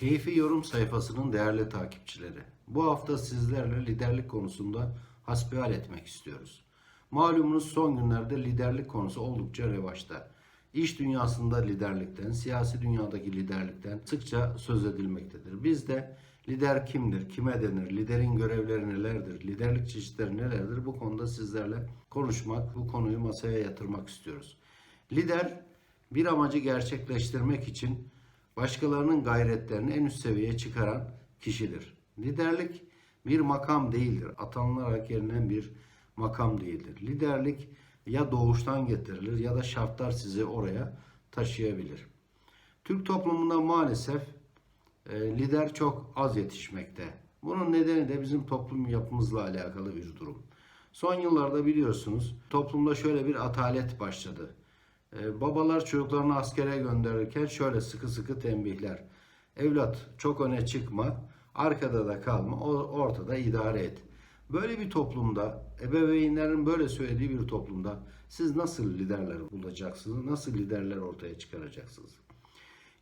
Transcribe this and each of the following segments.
Keyfi Yorum sayfasının değerli takipçileri. Bu hafta sizlerle liderlik konusunda hasbihal etmek istiyoruz. Malumunuz son günlerde liderlik konusu oldukça revaçta. İş dünyasında liderlikten, siyasi dünyadaki liderlikten sıkça söz edilmektedir. Biz de lider kimdir, kime denir, liderin görevleri nelerdir, liderlik çeşitleri nelerdir bu konuda sizlerle konuşmak, bu konuyu masaya yatırmak istiyoruz. Lider bir amacı gerçekleştirmek için başkalarının gayretlerini en üst seviyeye çıkaran kişidir. Liderlik bir makam değildir. Atanılarak gelinen bir makam değildir. Liderlik ya doğuştan getirilir ya da şartlar sizi oraya taşıyabilir. Türk toplumunda maalesef e, lider çok az yetişmekte. Bunun nedeni de bizim toplum yapımızla alakalı bir durum. Son yıllarda biliyorsunuz toplumda şöyle bir atalet başladı. Ee, babalar çocuklarını askere gönderirken şöyle sıkı sıkı tembihler. Evlat çok öne çıkma, arkada da kalma, ortada idare et. Böyle bir toplumda, ebeveynlerin böyle söylediği bir toplumda siz nasıl liderler bulacaksınız, nasıl liderler ortaya çıkaracaksınız?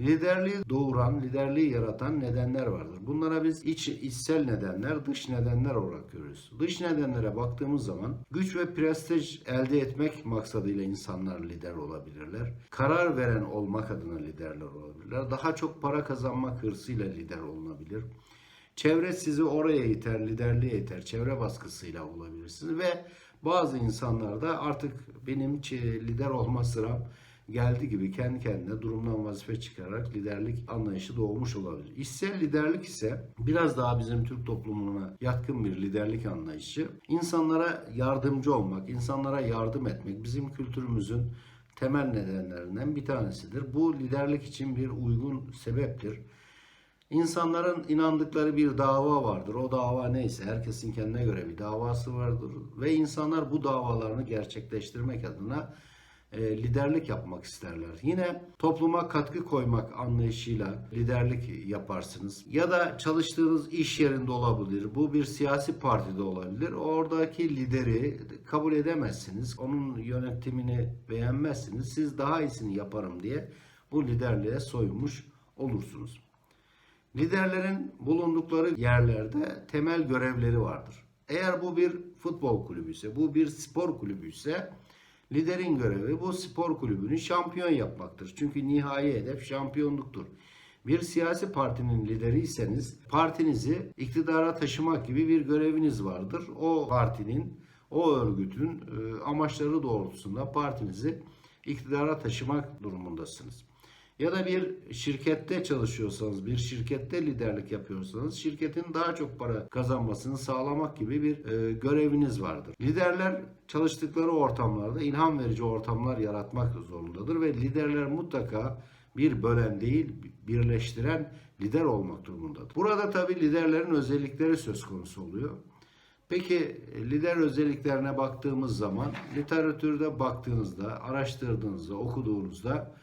Liderliği doğuran, liderliği yaratan nedenler vardır. Bunlara biz iç, içsel nedenler, dış nedenler olarak görürüz. Dış nedenlere baktığımız zaman güç ve prestij elde etmek maksadıyla insanlar lider olabilirler. Karar veren olmak adına liderler olabilirler. Daha çok para kazanmak hırsıyla lider olunabilir. Çevre sizi oraya iter, liderliğe iter. Çevre baskısıyla olabilirsiniz ve bazı insanlar da artık benim lider olma sıram geldi gibi kendi kendine durumdan vazife çıkararak liderlik anlayışı doğmuş olabilir. İşsel liderlik ise biraz daha bizim Türk toplumuna yatkın bir liderlik anlayışı. İnsanlara yardımcı olmak, insanlara yardım etmek bizim kültürümüzün temel nedenlerinden bir tanesidir. Bu liderlik için bir uygun sebeptir. İnsanların inandıkları bir dava vardır. O dava neyse herkesin kendine göre bir davası vardır. Ve insanlar bu davalarını gerçekleştirmek adına liderlik yapmak isterler. Yine topluma katkı koymak anlayışıyla liderlik yaparsınız. Ya da çalıştığınız iş yerinde olabilir. Bu bir siyasi partide olabilir. Oradaki lideri kabul edemezsiniz. Onun yönetimini beğenmezsiniz. Siz daha iyisini yaparım diye bu liderliğe soyunmuş olursunuz. Liderlerin bulundukları yerlerde temel görevleri vardır. Eğer bu bir futbol kulübü ise, bu bir spor kulübü ise liderin görevi bu spor kulübünü şampiyon yapmaktır. Çünkü nihai hedef şampiyonluktur. Bir siyasi partinin lideriyseniz partinizi iktidara taşımak gibi bir göreviniz vardır. O partinin, o örgütün e, amaçları doğrultusunda partinizi iktidara taşımak durumundasınız. Ya da bir şirkette çalışıyorsanız, bir şirkette liderlik yapıyorsanız şirketin daha çok para kazanmasını sağlamak gibi bir e, göreviniz vardır. Liderler çalıştıkları ortamlarda ilham verici ortamlar yaratmak zorundadır ve liderler mutlaka bir bölen değil, birleştiren lider olmak durumundadır. Burada tabii liderlerin özellikleri söz konusu oluyor. Peki lider özelliklerine baktığımız zaman literatürde baktığınızda, araştırdığınızda, okuduğunuzda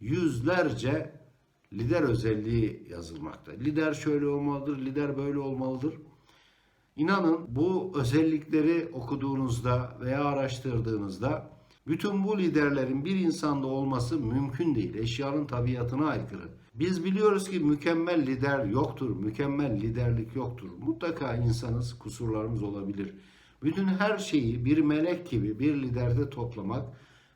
yüzlerce lider özelliği yazılmakta. Lider şöyle olmalıdır, lider böyle olmalıdır. İnanın bu özellikleri okuduğunuzda veya araştırdığınızda bütün bu liderlerin bir insanda olması mümkün değil. Eşyanın tabiatına aykırı. Biz biliyoruz ki mükemmel lider yoktur, mükemmel liderlik yoktur. Mutlaka insanız, kusurlarımız olabilir. Bütün her şeyi bir melek gibi bir liderde toplamak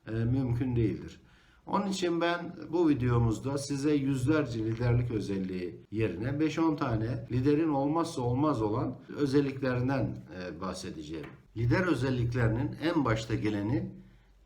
e, mümkün değildir. Onun için ben bu videomuzda size yüzlerce liderlik özelliği yerine 5-10 tane liderin olmazsa olmaz olan özelliklerinden e, bahsedeceğim. Lider özelliklerinin en başta geleni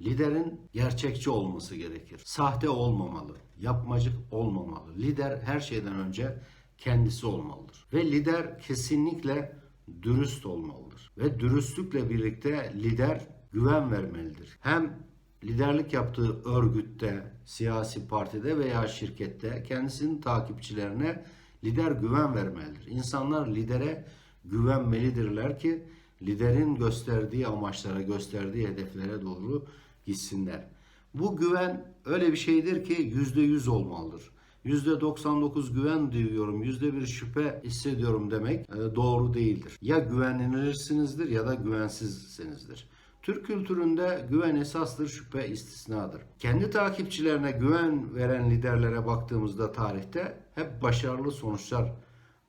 liderin gerçekçi olması gerekir. Sahte olmamalı, yapmacık olmamalı. Lider her şeyden önce kendisi olmalıdır. Ve lider kesinlikle dürüst olmalıdır. Ve dürüstlükle birlikte lider güven vermelidir. Hem liderlik yaptığı örgütte, siyasi partide veya şirkette kendisinin takipçilerine lider güven vermelidir. İnsanlar lidere güvenmelidirler ki liderin gösterdiği amaçlara, gösterdiği hedeflere doğru gitsinler. Bu güven öyle bir şeydir ki yüzde yüz olmalıdır. Yüzde 99 güven duyuyorum, yüzde bir şüphe hissediyorum demek e, doğru değildir. Ya güvenilirsinizdir ya da güvensizsinizdir. Türk kültüründe güven esastır, şüphe istisnadır. Kendi takipçilerine güven veren liderlere baktığımızda tarihte hep başarılı sonuçlar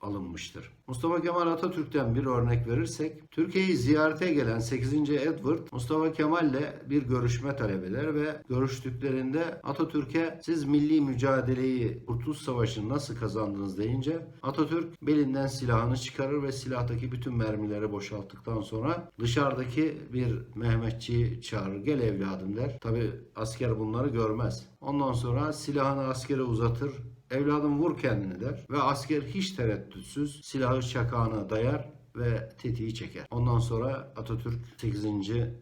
alınmıştır. Mustafa Kemal Atatürk'ten bir örnek verirsek, Türkiye'yi ziyarete gelen 8. Edward, Mustafa Kemal'le bir görüşme talep eder ve görüştüklerinde Atatürk'e siz milli mücadeleyi Kurtuluş Savaşı'nı nasıl kazandınız deyince Atatürk belinden silahını çıkarır ve silahtaki bütün mermileri boşalttıktan sonra dışarıdaki bir Mehmetçiyi çağırır. Gel evladım der. Tabi asker bunları görmez. Ondan sonra silahını askere uzatır. Evladım vur kendini der. Ve asker hiç tereddütsüz silahı çakağına dayar ve tetiği çeker. Ondan sonra Atatürk 8.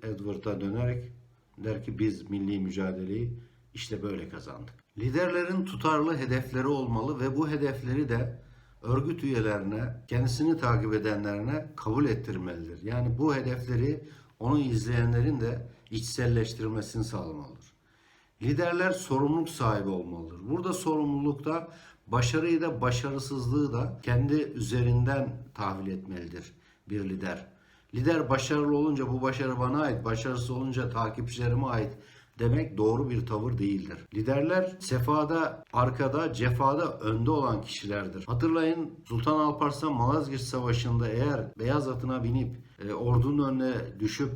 Edward'a dönerek der ki biz milli mücadeleyi işte böyle kazandık. Liderlerin tutarlı hedefleri olmalı ve bu hedefleri de örgüt üyelerine, kendisini takip edenlerine kabul ettirmelidir. Yani bu hedefleri onu izleyenlerin de içselleştirmesini sağlamalıdır. Liderler sorumluluk sahibi olmalıdır. Burada sorumlulukta başarıyı da başarısızlığı da kendi üzerinden tahvil etmelidir bir lider. Lider başarılı olunca bu başarı bana ait, başarısız olunca takipçilerime ait demek doğru bir tavır değildir. Liderler sefada arkada, cefada önde olan kişilerdir. Hatırlayın Sultan Alparslan Malazgirt Savaşı'nda eğer beyaz atına binip e, ordunun önüne düşüp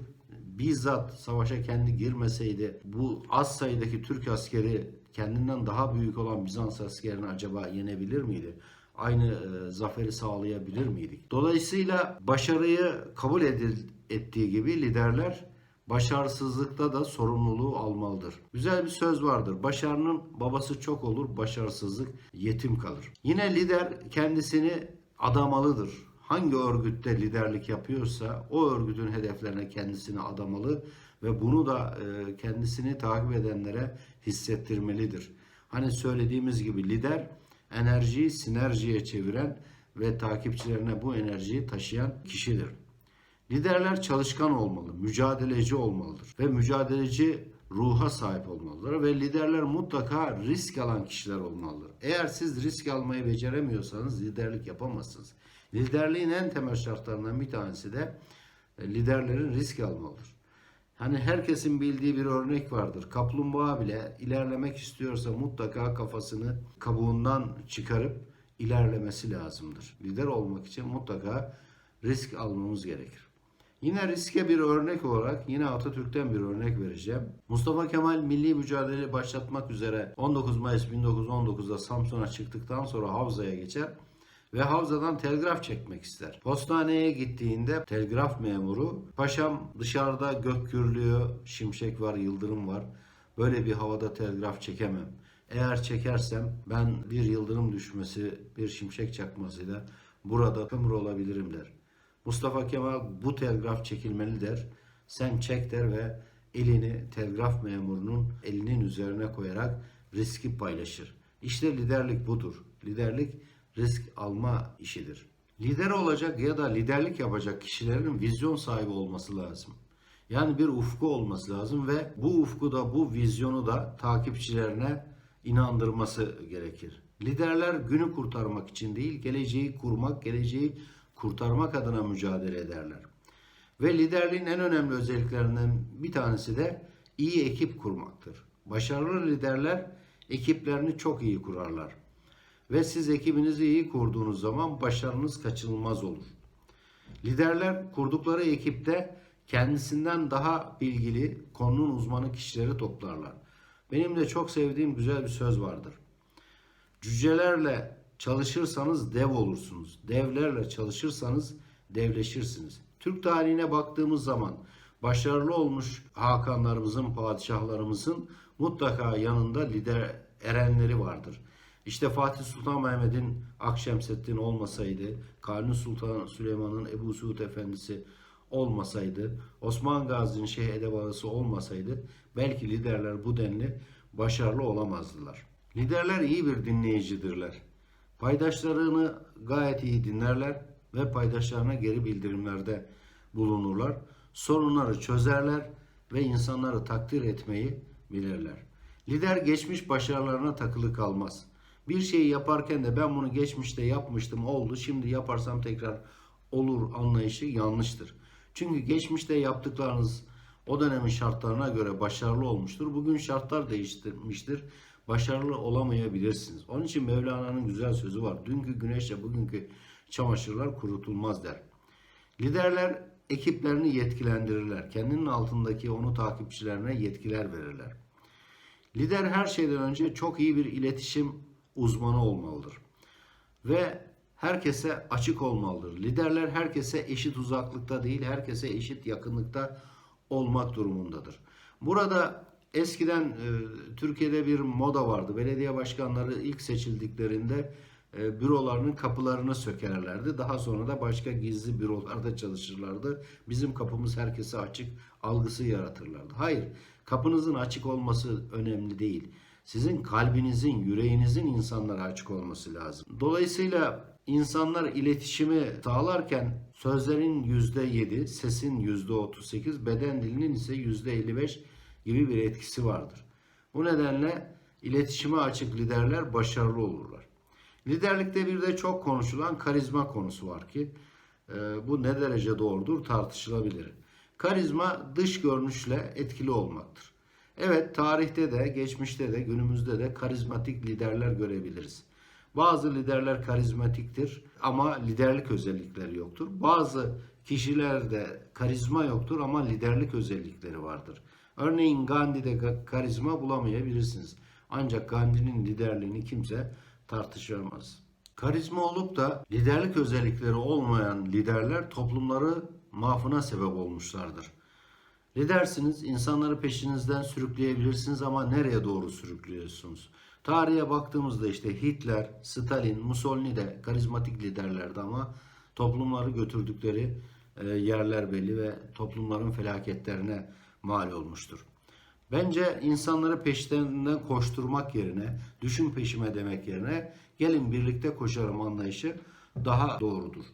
bizzat savaşa kendi girmeseydi bu az sayıdaki Türk askeri kendinden daha büyük olan Bizans askerini acaba yenebilir miydi? Aynı e, zaferi sağlayabilir miydik? Dolayısıyla başarıyı kabul edil, ettiği gibi liderler başarısızlıkta da sorumluluğu almalıdır. Güzel bir söz vardır. Başarının babası çok olur, başarısızlık yetim kalır. Yine lider kendisini adamalıdır hangi örgütte liderlik yapıyorsa o örgütün hedeflerine kendisini adamalı ve bunu da e, kendisini takip edenlere hissettirmelidir. Hani söylediğimiz gibi lider enerjiyi sinerjiye çeviren ve takipçilerine bu enerjiyi taşıyan kişidir. Liderler çalışkan olmalı, mücadeleci olmalıdır ve mücadeleci ruha sahip olmalıdır ve liderler mutlaka risk alan kişiler olmalıdır. Eğer siz risk almayı beceremiyorsanız liderlik yapamazsınız. Liderliğin en temel şartlarından bir tanesi de e, liderlerin risk almalıdır. Hani herkesin bildiği bir örnek vardır. Kaplumbağa bile ilerlemek istiyorsa mutlaka kafasını kabuğundan çıkarıp ilerlemesi lazımdır. Lider olmak için mutlaka risk almamız gerekir. Yine riske bir örnek olarak yine Atatürk'ten bir örnek vereceğim. Mustafa Kemal milli mücadele başlatmak üzere 19 Mayıs 1919'da Samsun'a çıktıktan sonra Havza'ya geçer ve Havza'dan telgraf çekmek ister. Postaneye gittiğinde telgraf memuru paşam dışarıda gök gürlüyor, şimşek var, yıldırım var. Böyle bir havada telgraf çekemem. Eğer çekersem ben bir yıldırım düşmesi, bir şimşek çakmasıyla burada kömür olabilirim der. Mustafa Kemal bu telgraf çekilmeli der. Sen çek der ve elini telgraf memurunun elinin üzerine koyarak riski paylaşır. İşte liderlik budur. Liderlik risk alma işidir. Lider olacak ya da liderlik yapacak kişilerin vizyon sahibi olması lazım. Yani bir ufku olması lazım ve bu ufku da bu vizyonu da takipçilerine inandırması gerekir. Liderler günü kurtarmak için değil, geleceği kurmak, geleceği kurtarmak adına mücadele ederler. Ve liderliğin en önemli özelliklerinden bir tanesi de iyi ekip kurmaktır. Başarılı liderler ekiplerini çok iyi kurarlar. Ve siz ekibinizi iyi kurduğunuz zaman başarınız kaçınılmaz olur. Liderler kurdukları ekipte kendisinden daha bilgili, konunun uzmanı kişileri toplarlar. Benim de çok sevdiğim güzel bir söz vardır. Cücelerle çalışırsanız dev olursunuz. Devlerle çalışırsanız devleşirsiniz. Türk tarihine baktığımız zaman başarılı olmuş hakanlarımızın, padişahlarımızın mutlaka yanında lider erenleri vardır. İşte Fatih Sultan Mehmet'in Akşemseddin olmasaydı, Kanuni Sultan Süleyman'ın Ebu Suud Efendisi olmasaydı, Osman Gazi'nin Şeyh Edebağısı olmasaydı belki liderler bu denli başarılı olamazdılar. Liderler iyi bir dinleyicidirler. Paydaşlarını gayet iyi dinlerler ve paydaşlarına geri bildirimlerde bulunurlar. Sorunları çözerler ve insanları takdir etmeyi bilirler. Lider geçmiş başarılarına takılı kalmaz. Bir şeyi yaparken de ben bunu geçmişte yapmıştım oldu şimdi yaparsam tekrar olur anlayışı yanlıştır. Çünkü geçmişte yaptıklarınız o dönemin şartlarına göre başarılı olmuştur. Bugün şartlar değiştirmiştir. Başarılı olamayabilirsiniz. Onun için Mevlana'nın güzel sözü var. Dünkü güneşle bugünkü çamaşırlar kurutulmaz der. Liderler ekiplerini yetkilendirirler. Kendinin altındaki onu takipçilerine yetkiler verirler. Lider her şeyden önce çok iyi bir iletişim uzmanı olmalıdır. Ve herkese açık olmalıdır. Liderler herkese eşit uzaklıkta değil, herkese eşit yakınlıkta olmak durumundadır. Burada eskiden e, Türkiye'de bir moda vardı. Belediye başkanları ilk seçildiklerinde e, bürolarının kapılarını sökerlerdi. Daha sonra da başka gizli bürolarda çalışırlardı. Bizim kapımız herkese açık algısı yaratırlardı. Hayır, kapınızın açık olması önemli değil. Sizin kalbinizin, yüreğinizin insanlara açık olması lazım. Dolayısıyla insanlar iletişimi sağlarken sözlerin %7, sesin %38, beden dilinin ise %55 gibi bir etkisi vardır. Bu nedenle iletişime açık liderler başarılı olurlar. Liderlikte bir de çok konuşulan karizma konusu var ki e, bu ne derece doğrudur tartışılabilir. Karizma dış görünüşle etkili olmaktır. Evet tarihte de geçmişte de günümüzde de karizmatik liderler görebiliriz. Bazı liderler karizmatiktir ama liderlik özellikleri yoktur. Bazı kişilerde karizma yoktur ama liderlik özellikleri vardır. Örneğin Gandhi'de karizma bulamayabilirsiniz. Ancak Gandhi'nin liderliğini kimse tartışamaz. Karizma olup da liderlik özellikleri olmayan liderler toplumları mahfına sebep olmuşlardır. Lidersiniz, insanları peşinizden sürükleyebilirsiniz ama nereye doğru sürüklüyorsunuz? Tarihe baktığımızda işte Hitler, Stalin, Mussolini de karizmatik liderlerdi ama toplumları götürdükleri e, yerler belli ve toplumların felaketlerine mal olmuştur. Bence insanları peşlerinden koşturmak yerine, düşün peşime demek yerine gelin birlikte koşarım anlayışı daha doğrudur.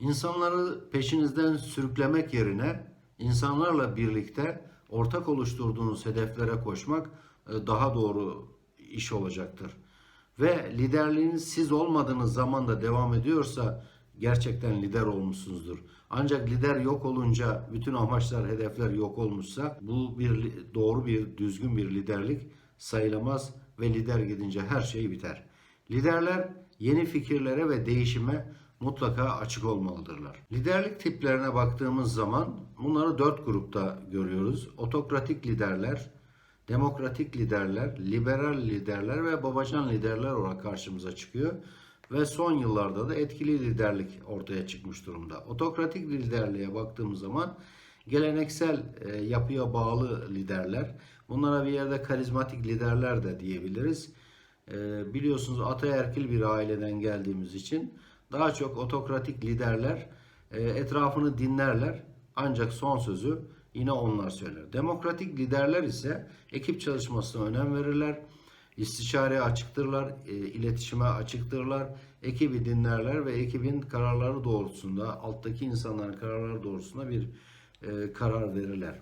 İnsanları peşinizden sürüklemek yerine insanlarla birlikte ortak oluşturduğunuz hedeflere koşmak e, daha doğru iş olacaktır. Ve liderliğiniz siz olmadığınız zaman da devam ediyorsa gerçekten lider olmuşsunuzdur. Ancak lider yok olunca bütün amaçlar, hedefler yok olmuşsa bu bir doğru bir düzgün bir liderlik sayılamaz ve lider gidince her şey biter. Liderler yeni fikirlere ve değişime mutlaka açık olmalıdırlar. Liderlik tiplerine baktığımız zaman bunları dört grupta görüyoruz. Otokratik liderler, demokratik liderler, liberal liderler ve babacan liderler olarak karşımıza çıkıyor. Ve son yıllarda da etkili liderlik ortaya çıkmış durumda. Otokratik liderliğe baktığımız zaman geleneksel e, yapıya bağlı liderler, bunlara bir yerde karizmatik liderler de diyebiliriz. E, biliyorsunuz ataerkil bir aileden geldiğimiz için daha çok otokratik liderler e, etrafını dinlerler ancak son sözü yine onlar söyler. Demokratik liderler ise ekip çalışmasına önem verirler. İstişareye açıktırlar, e, iletişime açıktırlar, ekibi dinlerler ve ekibin kararları doğrultusunda, alttaki insanların kararları doğrultusunda bir e, karar verirler.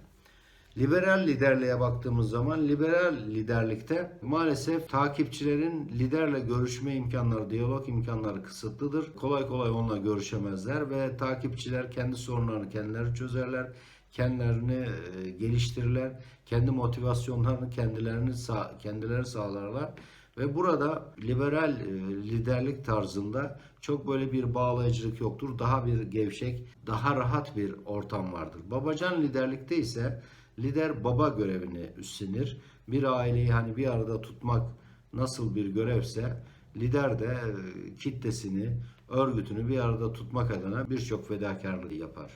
Liberal liderliğe baktığımız zaman liberal liderlikte maalesef takipçilerin liderle görüşme imkanları, diyalog imkanları kısıtlıdır. Kolay kolay onunla görüşemezler ve takipçiler kendi sorunlarını kendileri çözerler, kendilerini e, geliştirirler, kendi motivasyonlarını kendilerini sağ, kendileri sağlarlar. Ve burada liberal e, liderlik tarzında çok böyle bir bağlayıcılık yoktur. Daha bir gevşek, daha rahat bir ortam vardır. Babacan liderlikte ise lider baba görevini üstlenir. Bir aileyi hani bir arada tutmak nasıl bir görevse lider de e, kitlesini, örgütünü bir arada tutmak adına birçok fedakarlığı yapar.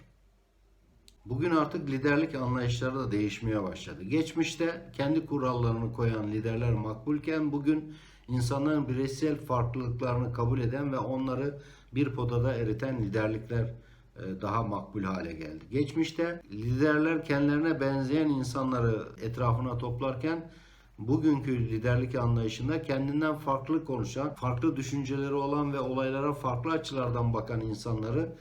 Bugün artık liderlik anlayışları da değişmeye başladı. Geçmişte kendi kurallarını koyan liderler makbulken bugün insanların bireysel farklılıklarını kabul eden ve onları bir potada eriten liderlikler daha makbul hale geldi. Geçmişte liderler kendilerine benzeyen insanları etrafına toplarken bugünkü liderlik anlayışında kendinden farklı konuşan, farklı düşünceleri olan ve olaylara farklı açılardan bakan insanları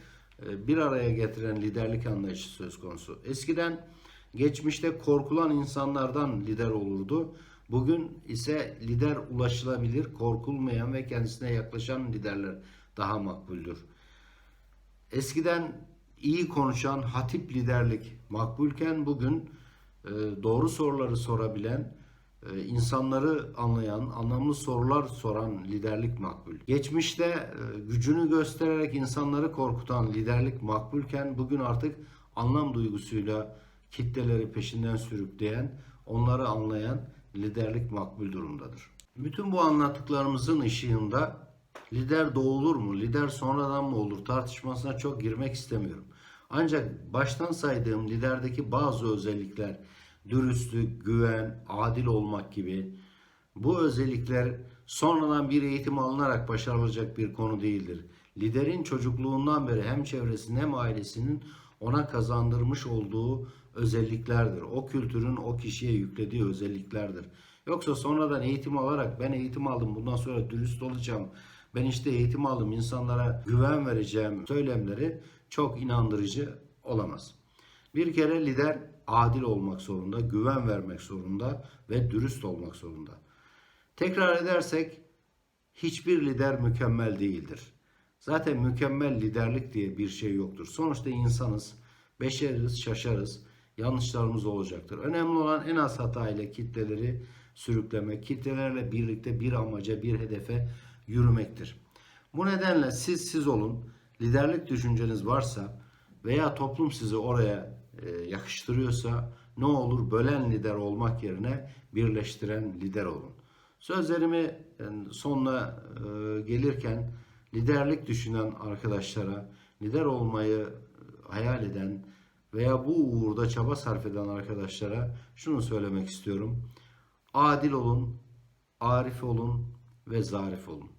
e, bir araya getiren liderlik anlayışı söz konusu. Eskiden geçmişte korkulan insanlardan lider olurdu. Bugün ise lider ulaşılabilir, korkulmayan ve kendisine yaklaşan liderler daha makbuldür. Eskiden iyi konuşan hatip liderlik makbulken bugün e, doğru soruları sorabilen, e, insanları anlayan, anlamlı sorular soran liderlik makbul. Geçmişte e, gücünü göstererek insanları korkutan liderlik makbulken bugün artık anlam duygusuyla kitleleri peşinden sürükleyen, onları anlayan liderlik makbul durumdadır. Bütün bu anlattıklarımızın ışığında lider doğulur mu, lider sonradan mı olur tartışmasına çok girmek istemiyorum. Ancak baştan saydığım liderdeki bazı özellikler, dürüstlük, güven, adil olmak gibi bu özellikler sonradan bir eğitim alınarak başarılacak bir konu değildir. Liderin çocukluğundan beri hem çevresinin hem ailesinin ona kazandırmış olduğu özelliklerdir. O kültürün o kişiye yüklediği özelliklerdir. Yoksa sonradan eğitim alarak ben eğitim aldım bundan sonra dürüst olacağım. Ben işte eğitim aldım insanlara güven vereceğim söylemleri çok inandırıcı olamaz. Bir kere lider adil olmak zorunda, güven vermek zorunda ve dürüst olmak zorunda. Tekrar edersek hiçbir lider mükemmel değildir. Zaten mükemmel liderlik diye bir şey yoktur. Sonuçta insanız, beşeriz, şaşarız, yanlışlarımız olacaktır. Önemli olan en az hata ile kitleleri sürüklemek, kitlelerle birlikte bir amaca, bir hedefe yürümektir. Bu nedenle siz siz olun, liderlik düşünceniz varsa veya toplum sizi oraya e, yakıştırıyorsa ne olur bölen lider olmak yerine birleştiren lider olun. Sözlerimi yani sonuna e, gelirken liderlik düşünen arkadaşlara, lider olmayı e, hayal eden veya bu uğurda çaba sarf eden arkadaşlara şunu söylemek istiyorum. Adil olun, arif olun ve zarif olun.